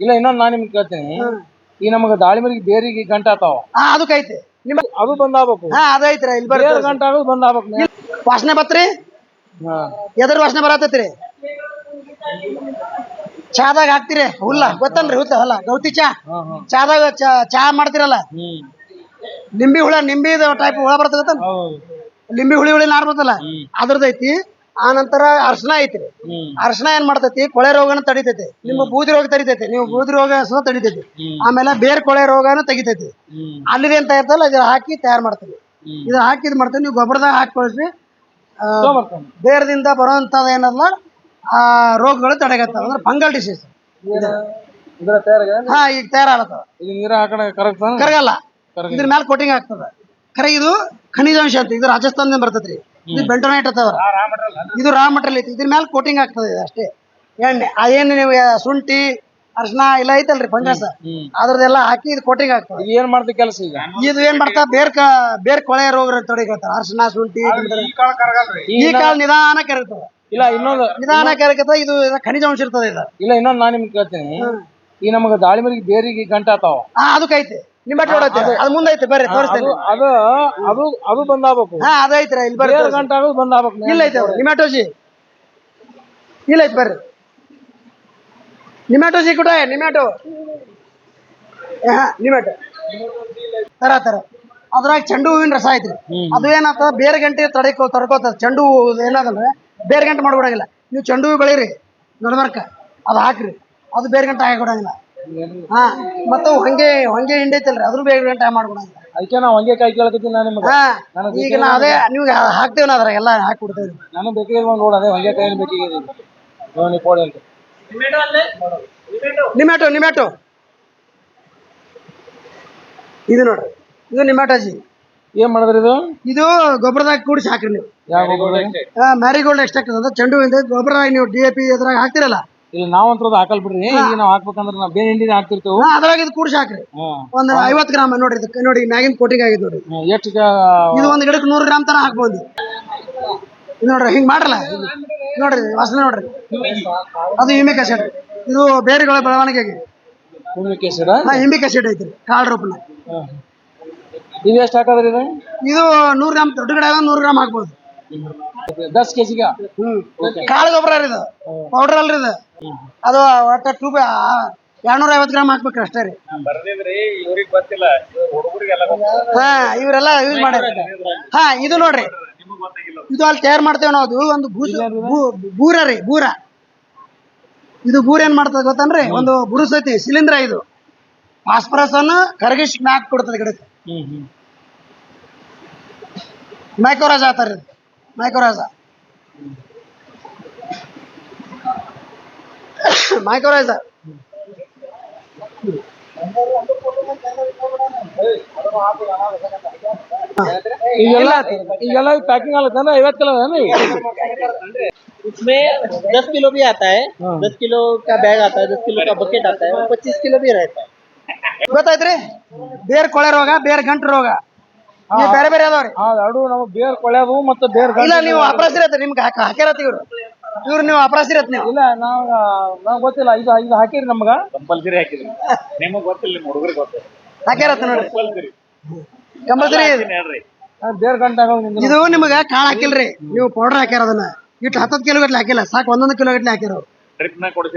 ಇಲ್ಲ ಇನ್ನೊಂದು ನಾನ್ ನಿಮ್ಗೆ ಕೇಳ್ತೀನಿ. ಈ ನಮಗ ದಾಳಿಂಬರಿಗೆ ಬೇರಿಗೆ ಗಂಟ ಆತಾವ. ಹಾ ಅದಕ್ಕೆ ಐತಿ ನಿಮ್ಮ ಅದು ಬಂದಾಗಬೇಕು. ಹಾ ಅದ ಐತ್ರಿ ಇಲ್ಲಿ ಬೇರೆ ಬರ್ರಿ ಗಂಟ ಆಗೋದು ಬಂದಾಗಬೇಕು ವಾಸನೆ ಬತ್ರಿ. ಹಾ. ಎದ್ರ ವಾಸನೆ ಬರತೈತ್ರಿ. ಚಾದಾಗ ಹಾಕ್ತಿರಿ ಹುಲ್ಲ. ಗೊತ್ತನ್ರಿ ಹುಲ್ಲ. ಅಲ್ಲ ಗೌತಿ ಚಾ. ಹಾ ಹಾ. ಚಾದಾಗ ಚಾ ಚಾ ಮಾಡ್ತಿರಲ್ಲ? ಹ್ಮ್. ನಿಂಬಿ ಹುಳ ನಿಂಬಿ ಟೈಪ್ ಹುಳ ಬರ್ತದ ಹೌದು. ಲಿಂಬಿ ಹುಳಿ ಹುಳಿ ನಾರ್ ಬರ್ತಲ್ಲ ಹ್ಮ್. ಐತಿ ಆ ನಂತರ ಅರ್ಶನ ಐತ್ರಿ. ಹ್ಮ್. ಅರ್ಶನ ಏನ್ ಮಾಡ್ತೈತಿ? ಕೊಳೆ ರೋಗನ ತಡಿತೈತಿ. ನಿಮ್ಮ ಬೂದಿ ರೋಗ ತಡಿತೈತಿ. ನೀವು ಬೂದಿ ರೋಗ ಸಹ ತಡಿತೈತಿ. ಆಮೇಲೆ ಬೇರ್ ಕೊಳೆ ರೋಗನು ತೆಗಿತೈತಿ. ಅಲ್ಲಿ ಏನ್ ತಯಾರಿಸಲ್ಲ ಇದ್ರ ಹಾಕಿ ತಯಾರು ಮಾಡ್ತೀವಿ. ಇದ್ರ ಇದು ಹಾಕಿ ಇದು ಮಾಡ್ತೀವಿ. ನೀವು ಗೊಬ್ಬರದಾಗ ಹಾಕಿ ಕಳಿಸ್ರಿ. ಬೇರದಿಂದ ಬರುವಂತದ ಏನಲ್ಲ ಆ ರೋಗಗಳು ತಡೆಗತ್ತ ಅಂದ್ರೆ ಫಂಗಲ್ ಡಿಸೀಸ್ ಹಾ ಈಗ ತಯಾರಾಗತ್ತದ ಕರಗಲ್ಲ. ಇದ್ರ ಮೇಲೆ ಕೋಟಿಂಗ್ ಆಗ್ತದ. ಕರೆ ಇದು ಖನಿಜಾಂಶ ಅಂತ. ಇದು ರಾಜಸ್ಥಾನದಿಂದ ಬರ್ತೈತ್ರಿ. ಇದು ಬೆಲ್ಟೋನೈಟ್ ಅತ್ತವ ಇದು ರಾ ಮಟೀರಿಯಲ್ ಐತಿ. ಇದ್ರ ಮೇಲೆ ಕೋಟಿಂಗ್ ಆಗ್ತದೆ ಇದು ಅಷ್ಟೇ. ಎಣ್ಣೆ ಅದೇನು ನೀವು ಶುಂಠಿ ಅರ್ಶನ ಎಲ್ಲ ಐತಲ್ರಿ ಪಂಚಾಸ ಅದ್ರದ್ದೆಲ್ಲ ಹಾಕಿ ಇದು ಕೋಟಿಂಗ್ ಆಗ್ತದೆ. ಏನ್ ಮಾಡ್ತಿ ಕೆಲಸ ಈಗ? ಇದು ಏನ್ ಮಾಡ್ತಾ ಬೇರ್ ಕ ಬೇರ್ ಕೊಳೆ ರೋಗ ತೊಡಗಿರ್ತಾರ ಅರ್ಶನ ಶುಂಠಿ ಈ ಕಾಲ ನಿಧಾನ ಕೆರಗ್ತದ. ಇಲ್ಲ ಇನ್ನೊಂದು ನಿಧಾನ ಕರಗತ ಇದು ಖನಿಜ ಖನಿಜಾಂಶ ಇರ್ತದೆ ಇದು. ಇಲ್ಲ ಇನ್ನೊಂದು ನಾನು ನಿಮ್ಗೆ ಕೇಳ್ತೀನಿ. ಈ ನಮಗ ದಾಳಿಂಬರಿಗೆ ಬೇರಿಗೆ ಗಂಟಾತಾವ ಆತಾವ ಐತೆ ಅದಕ್ಕೆ ಐತಿ ನಿಮ್ಮ ಐತಿ ಅದು ಮುಂದೆ ಐತಿ ಬರ್ರಿ ತೋರಿಸ್ತೇನೆ. ಅದು ಅದು ಅದು ಬಂದಾಗಬೇಕು. ಹಾ ಅದ ಐತ್ರಿ ಇಲ್ಲಿ ಬರ್ರಿ ಬೇರೆ ಗಂಟೆ ಆಗೋದು ಬಂದಾಗಬೇಕು ಇಲ್ಲ ಐತೆ ನಿಮ್ಯಾಟೋಜಿ ಇಲ್ಲ ಐತಿ ಬರ್ರಿ. ನಿಮ್ಯಾಟೋಜಿ ಕೂಡ ನಿಮ್ಯಾಟೋ ಹಾ ನಿಮ್ಯಾಟೋ ತರ ತರ. ಅದ್ರಾಗ ಚೆಂಡು ಹೂವಿನ ರಸ ಐತ್ರಿ. ಅದು ಏನಾಗ್ತದ? ಬೇರೆ ಗಂಟೆ ತಡಕೋ ತಡ್ಕೋತದ ಚೆಂಡು ಹೂವು ಏನಾಗಲ್ಲ ಬೇರೆ ಗಂಟೆ ಮಾಡ್ಬಿಡಂಗಿಲ್ಲ. ನೀವು ಚೆಂಡು ಹೂವು ಬೆಳೀರಿ ನಡ್ಮರ್ಕ ಅದು ಹಾಕ್ರಿ. ಅದು ಬೇರೆ ಗಂಟೆ ಹಾಕಿ ಕೊಡಂಗಿಲ್ಲ. ಹಾ ಮತ್ತು ಹೊಂಗೆ ಹೊಂಗೆ ಹಿಂಡೈತಲ್ರಿ ಅದ್ರ ಬೇರೆ ಟೈಮ್ ಮಾಡ್ಕೊಡಂಗಿಲ್ಲ ಅದಕ್ಕೆ ನಾವು ಹಂಗೆ ಕೈ ಕೇಳಕತ್ತೀನಿ ನಾನು ನಿಮ್ಗೆ. ಹಾ ನನಗೆ ಈಗ ನಾ ಅದೇ ನೀವು ಹಾಕ್ತೇವೆ ನಾ ಅದ್ರಾಗ ಎಲ್ಲ ಹಾಕಿ ಕೊಡ್ತೇವೆ ನನಗೆ ಬೇಕಾಗಿರೋ ಒಂದು ನೋಡು ಅದೇ ಹಂಗೆ ಕೈ ಬೇಕಾಗಿದೆ ನೋಡಿ ಕೊಡಿ ಅಂತ. ನಿಮ್ಯಾಟೋ ನಿಮ್ಯಾಟೋ ಇದು ನೋಡ್ರಿ ಇದು ನಿಮ್ಯಾಟೋಜಿ ಏನ್ ಮಾಡಿದ್ರಿ ಇದು? ಇದು ಗೊಬ್ಬರದಾಗ ಕೂಡಿಸಿ ಹಾಕ್ರಿ ನೀವು. ಯಾವ? ಮ್ಯಾರಿಗೋಲ್ಡ್ ಎಕ್ಸ್ಟ್ರಾಕ್ಟ್ ಅಂತ ಚೆಂಡು ಹೂವಿಂದ ಗೊಬ್ಬರದಾಗ ನೀವು ಡಿ ಎ ಪಿ ಅದ್ರಾಗ ಹಾಕ್ತಿರಲ್ಲ. ಇಲ್ಲ ನಾವಂತ್ರ ಅದು ಹಾಕಲ್ ಬಿಡ್ರಿ. ಈಗ ನಾವು ಹಾಕ್ಬೇಕಂದ್ರೆ ನಾವು ಬೇರೆ ಹಿಂಡಿನ ಹಾಕ್ತಿರ್ತೇವೆ. ಹಾ, ಅದ್ರಾಗ ಇದು ಕೂಡಿಸಿ ಹಾಕ್ರಿ. ಒಂದ್ ಐವತ್ತು ಗ್ರಾಮ್ ನೋಡ್ರಿ ಇದಕ್ಕೆ ನೋಡಿ ಮ್ಯಾಗಿನ ಕೋಟಿಂಗ್ ಆಗಿದೆ ನೋಡ್ರಿ. ಹ್ಮ್. ಎಷ್ಟು ಇದು ಒಂದು ಗಿಡಕ್ಕೆ ನೂರು ಗ್ರಾಮ್ ತರ ಹಾಕ್ಬೋದು. ಇದು ನೋಡ್ರಿ ಹಿಂಗ್ ಮಾಡ್ರಲ್ಲ? ಇದು ನೋಡ್ರಿ ವಾಸನೆ ನೋಡ್ರಿ. ಅದು ಹಿಮಿಕ್ ಆಸಿಡ್. ಇದು ಬೇರೆಗಳ ಬೆಳವಣಿಗೆಗೆ. ಭೂಮಿ ಕೇಸರ ಹಾ ಹಿಮಿಕ್ ಆಸಿಡ್ ಐತ್ರಿ ಕಾಳ್ ರೂಪನ. ಇದು ಎಷ್ಟು ಹಾಕದ್ರಿ ಇದು? ಇದು ನೂರು ಗ್ರಾಮ್ ದೊಡ್ಡ ಗಿಡ ನೂರು ಗ್ರಾಮ್ ಹಾಕ್ಬೋದು. ದಸ್ ಕೆಜಿಗೆ? ಕಾಳು ಗೊಬ್ಬರ ರೀ ಇದು. ಪೌಡರ್ ಅಲ್ರಿ ಇದು. ಅದು ಒಟ್ಟ ಟೂಬ್ ಎರಡ್ನೂರ ಐವತ್ ಗ್ರಾಮ್ ಹಾಕ್ಬೇಕ್ರಿ ಅಷ್ಟೇ ರೀ. ಹಾ ಇವರೆಲ್ಲ ಯೂಸ್ ಮಾಡ್ಯಾರ ಹಾ ಇದು ನೋಡ್ರಿ. ಇದು ಅಲ್ಲಿ ತಯಾರು ಮಾಡ್ತೇವೆ ನಾವು. ಅದು ಒಂದು ಬೂರ ರೀ ಬೂರ ಇದು ಬೂರ ಏನ್ ಮಾಡ್ತದೆ ಗೊತ್ತನ್ರಿ? ಒಂದು ಬುರುಸ್ ಐತಿ ಶಿಲೀಂಧ್ರ ಇದು. ಫಾಸ್ಪರಸ್ ಅನ್ನು ಕರಗಿಸಿ ಮ್ಯಾಕ್ ಕೊಡ್ತದೆ ಗಿಡಕ್ಕೆ. ಮೈಕೋರಾಜ ಅಂತಾರೆ ಇದು ಮೈಕೋರಾಜ ಮೈಕೋರಾಜ ಈಗೆಲ್ಲ ಈಗೆಲ್ಲ ಪ್ಯಾಕಿಂಗ್ ಆಗತ್ತಂದ್ರೆ ಐವತ್ತು ಕಿಲೋ ಏನು उसमें दस किलो भी आता है हाँ। दस किलो का बैग आता है दस किलो का बकेट आता है और पच्चीस किलो भी रहता है ಗೊತ್ತಾಯ್ತ್ರಿ ಬೇರ್ ಕೊಳೆ ರೋಗ ಬೇರ್ ಗಂಟು ರೋಗ ಇವ್ ಬೇರೆ ಬೇರೆ ಅದಾವ್ರಿ. ಆ ಎರಡು ನಮಗೆ ಬೇರ್ ಕೊಳೆದು ಮತ್ತೆ ಬೇರ್ ಇಲ್ಲ ನೀವು ಅಪರಾಸಿರತ್ತೆ ನಿಮ್ಗೆ ಹಾಕ ಹಾಕ್ಯಾರತ್ತ ಇವ್ರು. ಇವ್ರು ನೀವು ಅಪರಾಸಿರತ್ ನೀವು. ಇಲ್ಲ ನಾವು ನಮ್ಗೆ ಗೊತ್ತಿಲ್ಲ ಇದು ಇದು ಹಾಕಿರಿ ನಮ್ಗ. ಕಂಪಲ್ಸರಿ ಹಾಕಿದ್ರಿ. ನಿಮಗ್ ಗೊತ್ತಿಲ್ಲ ನಿಮ್ಮ ಹುಡುಗರಿಗೆ ಗೊತ್ತಿಲ್ಲ. ಹಾಕ್ಯಾರತ್ತ ನೋಡ್ರಿ. ಕಂಪಲ್ಸರಿ. ಕಂಪಲ್ಸರಿ ಹೇಳ್ರಿ. ಬೇರ್ ಗಂಟೆ. ಇದು ನಿಮಗೆ ಕಾಳು ಹಾಕಿಲ್ರಿ. ನೀವು ಪೌಡರ್ ಹಾಕ್ಯಾರ ಅದನ್ನ. ಇಟ್ಟು ಹತ್ತತ್ತು ಕಿಲೋ ಗಟ್ಲೆ ಹಾಕಿಲ್ಲ ಸಾಕು ಒಂದೊಂದು ಕಿಲೋ ಗಟ್ಲೆ ಹಾಕ್ಯಾರ ಅವ್ರು.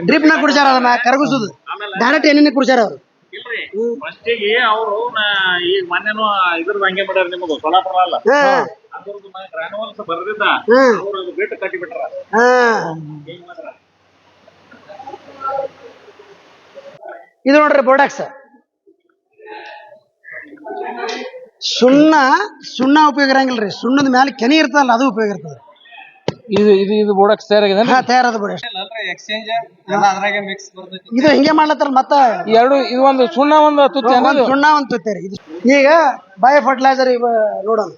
ಡ್ರಿಪ್ನ ಕುಡಿಸ್ಯಾರ ಅದನ್ನ ಕರಗಿಸುದು. ಡೈರೆಕ್ಟ್ ಏನೇನು ಕುಡಿಸ್ಯಾರ ಅವ್ರು. ಫಸ್ಟಿಗೆ ಅವರು ಈಗ ಮೊನ್ನೆನು ಇದ್ರದ್ದು ಹಂಗೆ ಮಾಡ್ಯಾರ ನಿಮಗೂ ಸೊಲಾಪುರ ಅಲ್ಲ. ಅದ್ರದ್ದು ಗ್ರಾನುವಲ್ಸ್ ಬರ್ದಿದ್ದ ಅವ್ರು ಅದು ಬಿಟ್ಟು ಕಟ್ಟಿ ಬಿಟ್ರ ಹಾ. ಹಿಂಗ್ ಮಾಡ್ರ. ಇದು ನೋಡ್ರಿ ಬೋಡಾಕ್ಸ್ ಸುಣ್ಣ ಸುಣ್ಣ ಉಪಯೋಗ ಇರಂಗಿಲ್ರಿ. ಸುಣ್ಣದ ಮೇಲೆ ಕೆನೆ ಇರ್ತದಲ್ಲ ಅದು ಉಪಯೋಗ ಇರ್ತದೆ ಇದು ಇದು ಇದು ಬೋಡಕ್ ಸೇರಾಗಿದೆ ಹಾ ತಯಾರದ ಬೋಡಾಕ್ಸ್ ಎಕ್ಸ್ಚೇಂಜ್ ಎಲ್ಲ ಅದ್ರಾಗೆ ಮಿಕ್ಸ್ ಬರ್ತೈತಿ. ಇದು ಹಿಂಗೆ ಮಾಡ್ಲತ್ತಾರ ಮತ್ತ? ಎರಡು ಇದು ಒಂದು ಸುಣ್ಣ ಒಂದು ತುತ್ತಿ ಒಂದ್ ಅನ್ನೋದು ಸುಣ್ಣ ಒಂದ್ ತುತ್ತೇರಿ ಇದು. ಈಗ ಬಯೋ ಫರ್ಟಿಲೈಸರ್ ನೋಡೋಣ.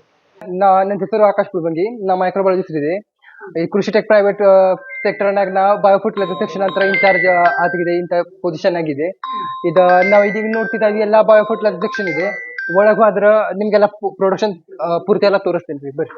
ನಾ ನನ್ನ ಹೆಸರು ಆಕಾಶ್ ಕುಲ್ಬಂಗಿ. ನಾ ಮೈಕ್ರೋಬಾಲಜಿಸ್ಟ್ ಇದೆ ಈ ಕೃಷಿ ಟೆಕ್ ಪ್ರೈವೇಟ್ ಸೆಕ್ಟರ್ನಾಗ ನಾ ಬಯೋಫರ್ಟಿಲೈಸರ್ ಸೆಕ್ಷನ್ ಅಂತ ಇನ್ಚಾರ್ಜ್ ಆಗಿದೆ. ಇಂತ ಪೊಸಿಷನ್ ಆಗಿದೆ. ಇದು ನಾವು ಇದೀಗ ನೋಡ್ತಿದ್ದ ಎಲ್ಲ ಬಯೋಫರ್ಟಿಲೈಸರ್ ಸೆಕ್ಷನ್ ಇದೆ. ಒಳಗೆ ಹೋದ್ರ ನಿಮ್ಗೆಲ್ಲ ಪ್ರೊಡಕ್ಷನ್ ಪೂರ್ತಿ ಎಲ್ಲ ತೋರಿಸ್ತೇನೆ ರೀ ಬರ್ರಿ.